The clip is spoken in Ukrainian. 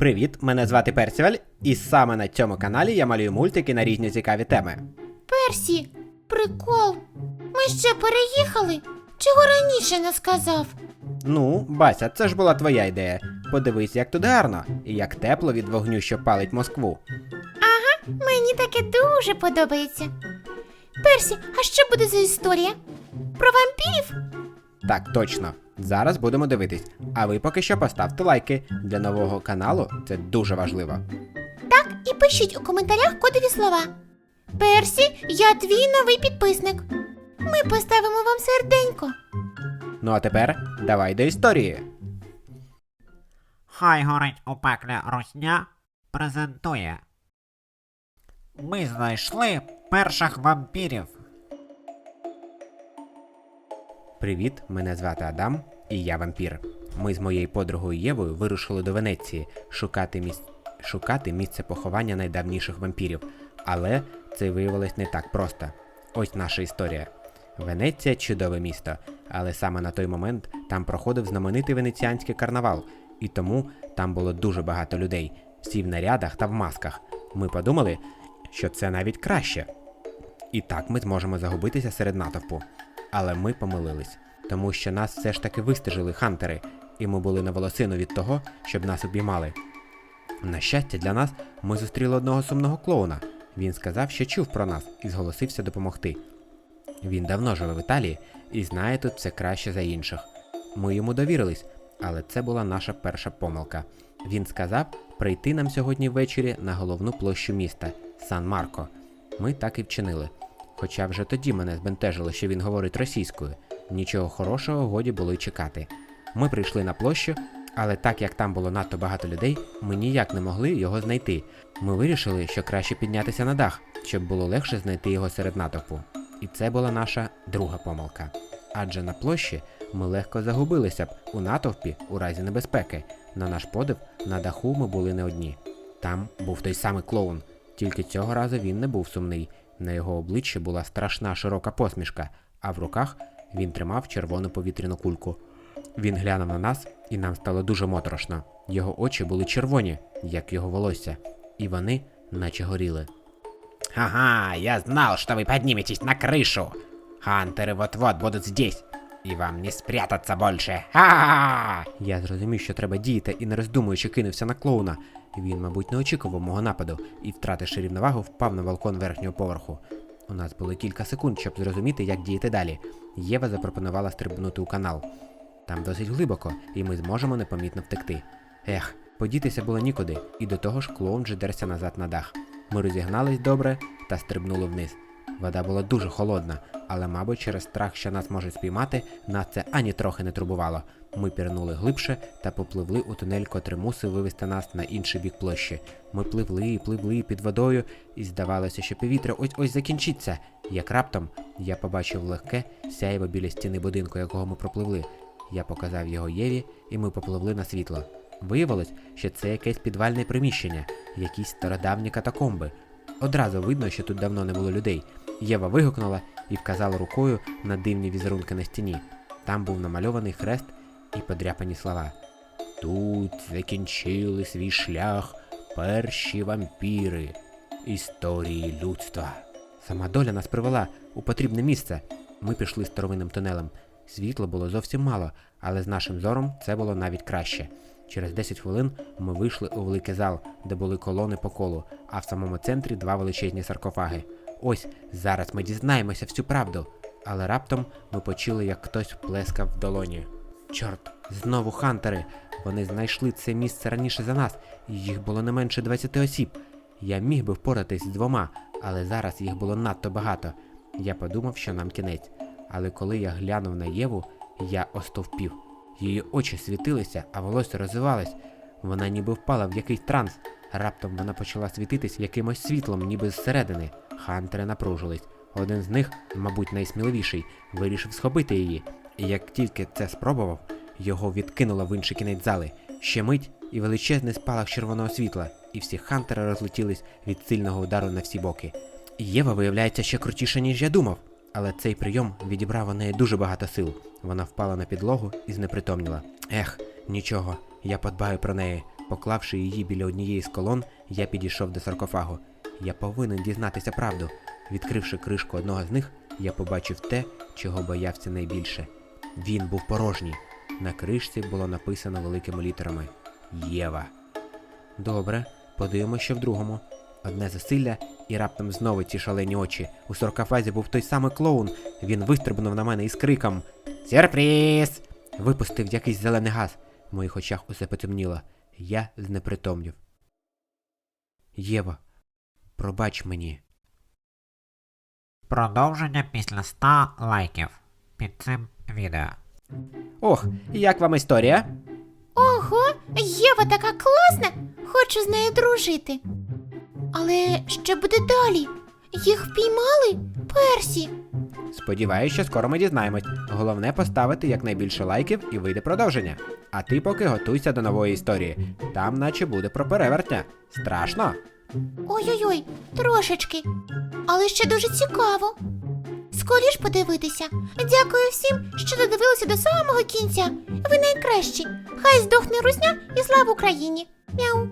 Привіт, мене звати Персіваль, і саме на цьому каналі я малюю мультики на різні цікаві теми. Персі, прикол. Ми ще переїхали? Чого раніше не сказав? Ну, Бася, це ж була твоя ідея. Подивись, як тут гарно, і як тепло від вогню, що палить Москву. Ага, Мені таке дуже подобається. Персі, а що буде за історія? Про вампірів? Так, точно. Зараз будемо дивитись. А ви поки що поставте лайки. Для нового каналу це дуже важливо. Так, і пишіть у коментарях кодові слова. Персі, я твій новий підписник. Ми поставимо вам серденько. Ну а тепер давай до історії. Хай горить у пеклі русня презентує. Ми знайшли перших вампірів. Привіт, мене звати Адам, і я вампір. Ми з моєю подругою Євою вирушили до Венеції шукати, міс... шукати місце поховання найдавніших вампірів. Але це виявилось не так просто. Ось наша історія. Венеція чудове місто, але саме на той момент там проходив знаменитий венеціанський карнавал, і тому там було дуже багато людей, всі в нарядах та в масках. Ми подумали, що це навіть краще. І так ми зможемо загубитися серед натовпу. Але ми помилились, тому що нас все ж таки вистежили хантери, і ми були на волосину від того, щоб нас обіймали. На щастя, для нас ми зустріли одного сумного клоуна. Він сказав, що чув про нас і зголосився допомогти. Він давно живе в Італії і знає тут все краще за інших. Ми йому довірились, але це була наша перша помилка. Він сказав прийти нам сьогодні ввечері на головну площу міста Сан Марко. Ми так і вчинили. Хоча вже тоді мене збентежило, що він говорить російською. Нічого хорошого годі було й чекати. Ми прийшли на площу, але так як там було надто багато людей, ми ніяк не могли його знайти. Ми вирішили, що краще піднятися на дах, щоб було легше знайти його серед натовпу. І це була наша друга помилка. Адже на площі ми легко загубилися б у натовпі у разі небезпеки. На наш подив, на даху ми були не одні. Там був той самий клоун, тільки цього разу він не був сумний. На його обличчі була страшна широка посмішка, а в руках він тримав червону повітряну кульку. Він глянув на нас, і нам стало дуже моторошно. Його очі були червоні, як його волосся, і вони наче горіли. «Ага, я знал, что вы подниметесь на крышу. Хантеры вот-вот будут здесь, і вам не спрятаться больше. Ха-ха-ха!» Я зрозумів, що треба діяти і не роздумуючи кинувся на клоуна. Він, мабуть, не очікував мого нападу і, втративши рівновагу, впав на балкон верхнього поверху. У нас було кілька секунд, щоб зрозуміти, як діяти далі. Єва запропонувала стрибнути у канал. Там досить глибоко, і ми зможемо непомітно втекти. Ех, подітися було нікуди, і до того ж клоун же дерся назад на дах. Ми розігнались добре та стрибнули вниз. Вода була дуже холодна, але, мабуть, через страх, що нас можуть спіймати, нас це ані трохи не турбувало. Ми пірнули глибше та попливли у тунель, котрий мусив вивести нас на інший бік площі. Ми пливли і пливли під водою, і здавалося, що повітря ось ось закінчиться. Як раптом я побачив легке сяєво біля стіни будинку, якого ми пропливли. Я показав його Єві, і ми попливли на світло. Виявилось, що це якесь підвальне приміщення, якісь стародавні катакомби. Одразу видно, що тут давно не було людей. Єва вигукнула і вказала рукою на дивні візерунки на стіні. Там був намальований хрест і подряпані слова. Тут закінчили свій шлях перші вампіри історії людства. Сама доля нас привела у потрібне місце. Ми пішли старовинним тунелем. Світла було зовсім мало, але з нашим зором це було навіть краще. Через 10 хвилин ми вийшли у великий зал, де були колони по колу, а в самому центрі два величезні саркофаги. Ось зараз ми дізнаємося всю правду. Але раптом ми почули, як хтось плескав в долоні. Чорт, знову хантери. Вони знайшли це місце раніше за нас, і їх було не менше 20 осіб. Я міг би впоратись з двома, але зараз їх було надто багато. Я подумав, що нам кінець. Але коли я глянув на Єву, я остовпів. Її очі світилися, а волосся розвивалось. Вона ніби впала в якийсь транс. Раптом вона почала світитись якимось світлом, ніби зсередини. Хантери напружились. Один з них, мабуть, найсміливіший, вирішив схопити її. І як тільки це спробував, його відкинуло в інший кінець зали. Ще мить і величезний спалах червоного світла, і всі хантери розлетілись від сильного удару на всі боки. Єва виявляється ще крутіша, ніж я думав. Але цей прийом відібрав у неї дуже багато сил. Вона впала на підлогу і знепритомніла. Ех, нічого, я подбаю про неї. Поклавши її біля однієї з колон, я підійшов до саркофагу. Я повинен дізнатися правду. Відкривши кришку одного з них, я побачив те, чого боявся найбільше. Він був порожній. На кришці було написано великими літерами Єва. Добре, подивимося, що в другому. Одне засилля, і раптом знову ці шалені очі. У саркофазі був той самий клоун. Він вистрибнув на мене із криком Сюрприз! Випустив якийсь зелений газ. В моїх очах усе потемніло. Я знепритомнів. Єва, пробач мені. Продовження після 100 лайків під цим відео. Ох, як вам історія? Ого, Єва така класна! Хочу з нею дружити. Але що буде далі? Їх впіймали? Персі. Сподіваюсь, що скоро ми дізнаємось. Головне поставити якнайбільше лайків і вийде продовження. А ти поки готуйся до нової історії. Там наче буде про перевертня. Страшно? Ой-ой-ой, трошечки. Але ще дуже цікаво. Скоріш подивитися. Дякую всім, що додивилися до самого кінця. Ви найкращі. Хай здохне русня і слава Україні. Мяу.